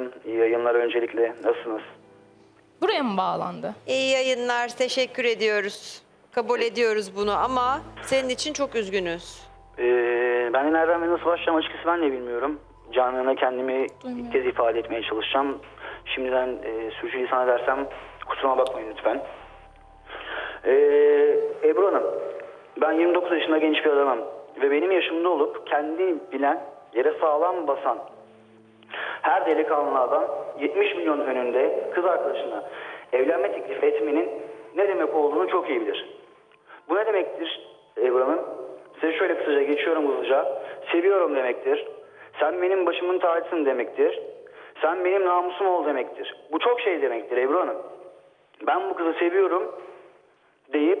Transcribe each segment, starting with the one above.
Hanım. İyi yayınlar öncelikle. Nasılsınız? Buraya mı bağlandı? İyi yayınlar, teşekkür ediyoruz. Kabul ediyoruz bunu ama senin için çok üzgünüz. Ee, ben de nereden ve nasıl başlayacağım açıkçası ben de bilmiyorum. Canlına kendimi ilk kez ifade etmeye çalışacağım. Şimdiden e, sürçülisan edersem kusuruma bakmayın lütfen. Ee, Ebru Hanım, ben 29 yaşında genç bir adamım. Ve benim yaşımda olup kendi bilen, yere sağlam basan her delikanlı adam 70 milyon önünde kız arkadaşına evlenme teklif etmenin ne demek olduğunu çok iyi bilir. Bu ne demektir Ebru Hanım? Size şöyle kısaca geçiyorum hızlıca. Seviyorum demektir. Sen benim başımın tacısın demektir. Sen benim namusum ol demektir. Bu çok şey demektir Ebru Hanım. Ben bu kızı seviyorum deyip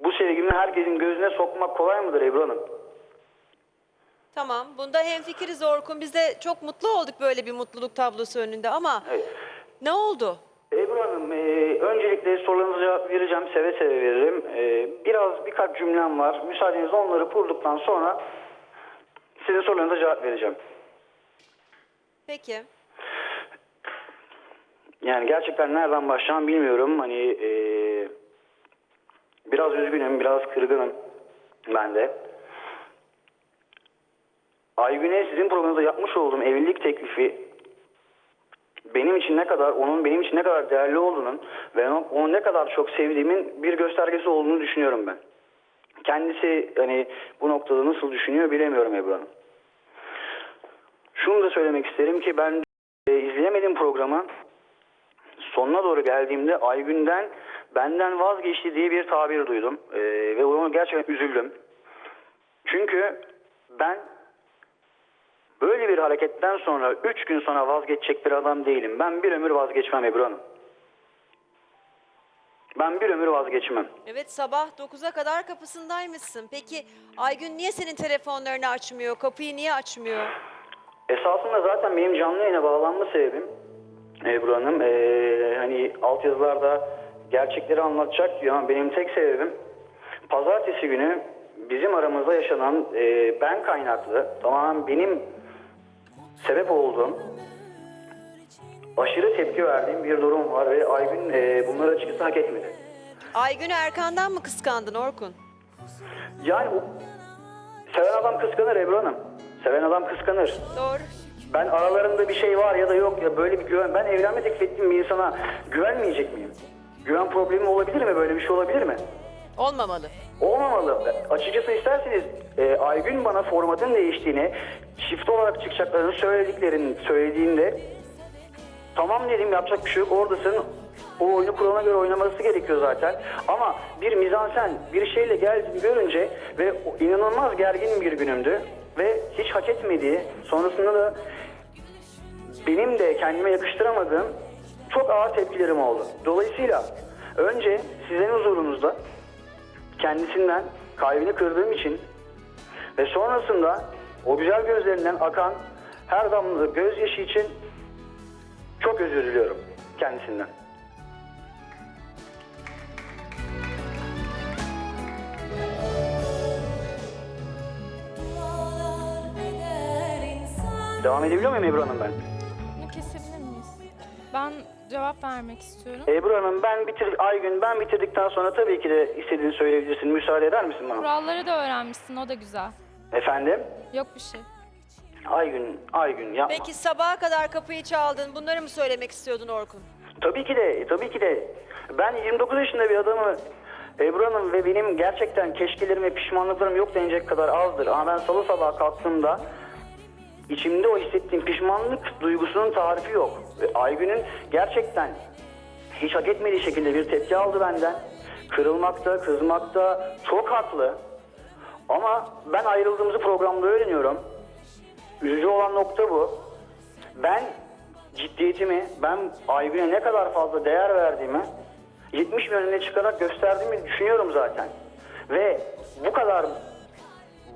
bu sevgimi herkesin gözüne sokmak kolay mıdır Ebru Hanım? Tamam, bunda hemfikiriz Orkun. Biz de çok mutlu olduk böyle bir mutluluk tablosu önünde ama Evet. ne oldu? Ebru Hanım, e, öncelikle sorularınıza cevap vereceğim, seve seve veririm. E, biraz birkaç cümlem var. Müsaadenizle onları kurduktan sonra sizin sorularınıza cevap vereceğim. Peki. Yani gerçekten nereden başlayacağım bilmiyorum. Hani e, biraz üzgünüm, biraz kırgınım ben de. Aygün'e sizin programınızda yapmış olduğum evlilik teklifi benim için ne kadar, onun benim için ne kadar değerli olduğunun ve onu, onu ne kadar çok sevdiğimin bir göstergesi olduğunu düşünüyorum ben. Kendisi hani bu noktada nasıl düşünüyor bilemiyorum Ebru Hanım. Şunu da söylemek isterim ki ben e, izleyemedim programı sonuna doğru geldiğimde Aygün'den benden vazgeçti diye bir tabir duydum. Ee, ve ona gerçekten üzüldüm. Çünkü ben böyle bir hareketten sonra 3 gün sonra vazgeçecek bir adam değilim. Ben bir ömür vazgeçmem Ebru Hanım. Ben bir ömür vazgeçmem. Evet sabah 9'a kadar kapısındaymışsın. Peki Aygün niye senin telefonlarını açmıyor? Kapıyı niye açmıyor? Esasında zaten benim canlı yayına bağlanma sebebim Ebru Hanım ee, hani altyazılarda gerçekleri anlatacak diyor ama benim tek sebebim pazartesi günü bizim aramızda yaşanan ee, ben kaynaklı tamamen benim sebep olduğum aşırı tepki verdiğim bir durum var ve Aygün ee, bunları açıkçası hak etmedi. Aygün Erkan'dan mı kıskandın Orkun? Yani o, seven adam kıskanır Ebru Hanım. Seven adam kıskanır. Doğru. Ben aralarında bir şey var ya da yok ya böyle bir güven. Ben evlenme teklif ettiğim bir insana güvenmeyecek miyim? Güven problemi olabilir mi? Böyle bir şey olabilir mi? Olmamalı. Olmamalı. Açıkçası isterseniz e, Aygün bana formatın değiştiğini, çift olarak çıkacaklarını söylediklerini söylediğinde tamam dedim yapacak bir şey yok. Oradasın. O oyunu kuralına göre oynaması gerekiyor zaten. Ama bir mizansen bir şeyle geldiğini görünce ve inanılmaz gergin bir günümdü. Ve hiç hak etmediği sonrasında da benim de kendime yakıştıramadığım çok ağır tepkilerim oldu. Dolayısıyla önce sizin huzurunuzda kendisinden kalbini kırdığım için ve sonrasında o güzel gözlerinden akan her damla gözyaşı için çok özür diliyorum kendisinden. Devam edebiliyor muyum Ebru Hanım ben? Cevap vermek istiyorum. Ebru Hanım ben bitir Aygün ben bitirdikten sonra tabii ki de istediğini söyleyebilirsin. Müsaade eder misin bana? Kuralları da öğrenmişsin, o da güzel. Efendim? Yok bir şey. Aygün, Aygün yapma. Peki sabaha kadar kapıyı çaldın. Bunları mı söylemek istiyordun Orkun? Tabii ki de, tabii ki de. Ben 29 yaşında bir adamı Ebru Hanım ve benim gerçekten keşkelerim ve pişmanlıklarım yok denecek kadar azdır. Ama ben salı sabah kalktığımda içimde o hissettiğim pişmanlık duygusunun tarifi yok. Ve Aygün'ün gerçekten hiç hak etmediği şekilde bir tepki aldı benden. Kırılmakta, kızmakta çok haklı. Ama ben ayrıldığımızı programda öğreniyorum. Üzücü olan nokta bu. Ben ciddiyetimi, ben Aygün'e ne kadar fazla değer verdiğimi 70 bin önüne çıkarak gösterdiğimi düşünüyorum zaten. Ve bu kadar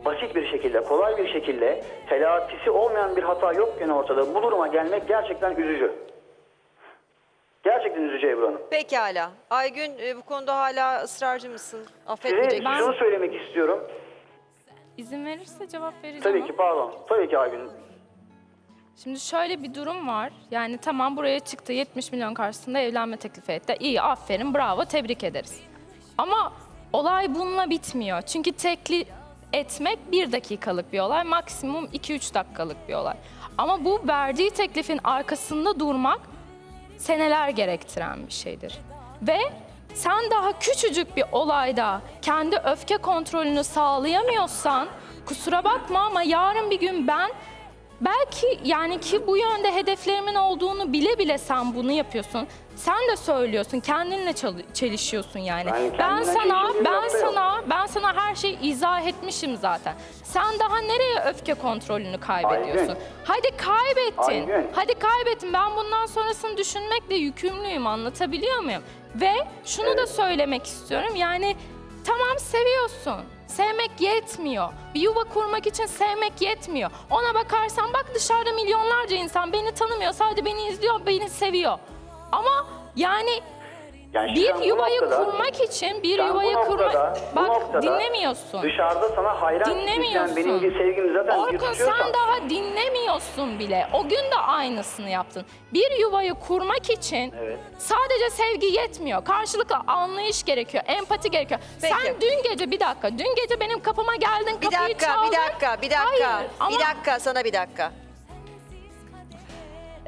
basit bir şekilde, kolay bir şekilde telafisi olmayan bir hata yokken ortada bu duruma gelmek gerçekten üzücü. Gerçekten üzücü Ebru Hanım. Pekala. Aygün e, bu konuda hala ısrarcı mısın? Affetmeyecek Size misin? şunu söylemek istiyorum. İzin verirse cevap vereceğim. Tabii ama. ki pardon. Tabii ki Aygün. Şimdi şöyle bir durum var. Yani tamam buraya çıktı 70 milyon karşısında evlenme teklifi etti. İyi aferin bravo tebrik ederiz. Ama olay bununla bitmiyor. Çünkü tekli etmek bir dakikalık bir olay. Maksimum 2-3 dakikalık bir olay. Ama bu verdiği teklifin arkasında durmak seneler gerektiren bir şeydir. Ve sen daha küçücük bir olayda kendi öfke kontrolünü sağlayamıyorsan kusura bakma ama yarın bir gün ben belki yani ki bu yönde hedeflerimin olduğunu bile bile sen bunu yapıyorsun. Sen de söylüyorsun, kendinle çelişiyorsun yani. Ben Ben, sana, ben sana, ben sana her şeyi izah etmişim zaten. Sen daha nereye öfke kontrolünü kaybediyorsun? Aygün. Hadi kaybettin. Aygün. Hadi kaybettim. Ben bundan sonrasını düşünmekle yükümlüyüm. Anlatabiliyor muyum? Ve şunu da söylemek istiyorum. Yani tamam seviyorsun. Sevmek yetmiyor. Bir yuva kurmak için sevmek yetmiyor. Ona bakarsan bak dışarıda milyonlarca insan beni tanımıyor. Sadece beni izliyor, beni seviyor. Ama yani Yani bir sen bu yuvayı noktada- kurmak için bir sen bu yuvayı noktada- kurmak... bu Bak noktada dinlemiyorsun. Dışarıda sana hayran Dinlemiyorsun. kitleyen benim sevgimi zaten Orkun yırtıyorsan- sen daha dinlemiyorsun bile. O gün de aynısını yaptın. Bir yuvayı kurmak için Evet. sadece sevgi yetmiyor. Karşılıklı anlayış gerekiyor, empati gerekiyor. Peki. Sen dün gece bir dakika, dün gece benim kapıma geldin, Bir kapıyı dakika, çaldın. bir dakika, bir dakika. Hayır, ama Bir dakika, sana bir dakika.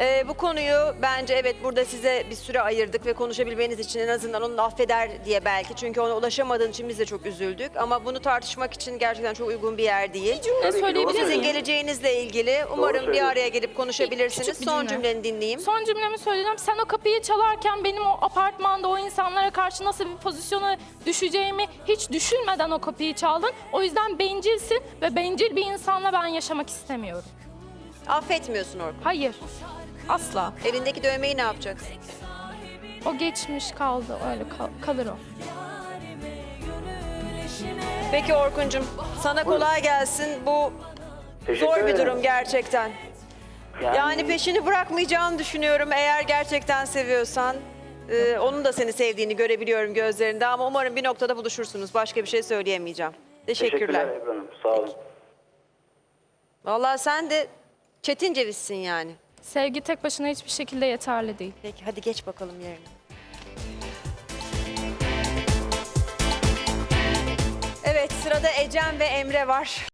Ee, bu konuyu bence evet burada size bir süre ayırdık ve konuşabilmeniz için en azından onu affeder diye belki. Çünkü ona ulaşamadığın için biz de çok üzüldük. Ama bunu tartışmak için gerçekten çok uygun bir yer değil. bir cümle Tabii ki, söyleyebilir doğru Sizin miyim? geleceğinizle ilgili umarım bir söylüyorsun. araya gelip konuşabilirsiniz. Küçük bir Son cümle. cümleni dinleyeyim. Son cümlemi söyleyeceğim. Sen o kapıyı çalarken benim o apartmanda o insanlara karşı nasıl bir pozisyona düşeceğimi hiç düşünmeden o kapıyı çaldın. O yüzden bencilsin ve bencil bir insanla ben yaşamak istemiyorum. Affetmiyorsun Orkun. Hayır. Asla. Elindeki dövmeyi ne yapacaksın? O geçmiş kaldı. Öyle kal- kalır o. Peki Orkuncum, sana kolay gelsin. Bu Teşekkür zor bir ederim. durum gerçekten. Yani peşini bırakmayacağını düşünüyorum eğer gerçekten seviyorsan. Ee, onun da seni sevdiğini görebiliyorum gözlerinde ama umarım bir noktada buluşursunuz. Başka bir şey söyleyemeyeceğim. Teşekkürler. Teşekkürler Ebru Hanım. Sağ olun. Vallahi sen de çetin cevizsin yani. Sevgi tek başına hiçbir şekilde yeterli değil. Peki hadi geç bakalım yerine. Evet sırada Ecem ve Emre var.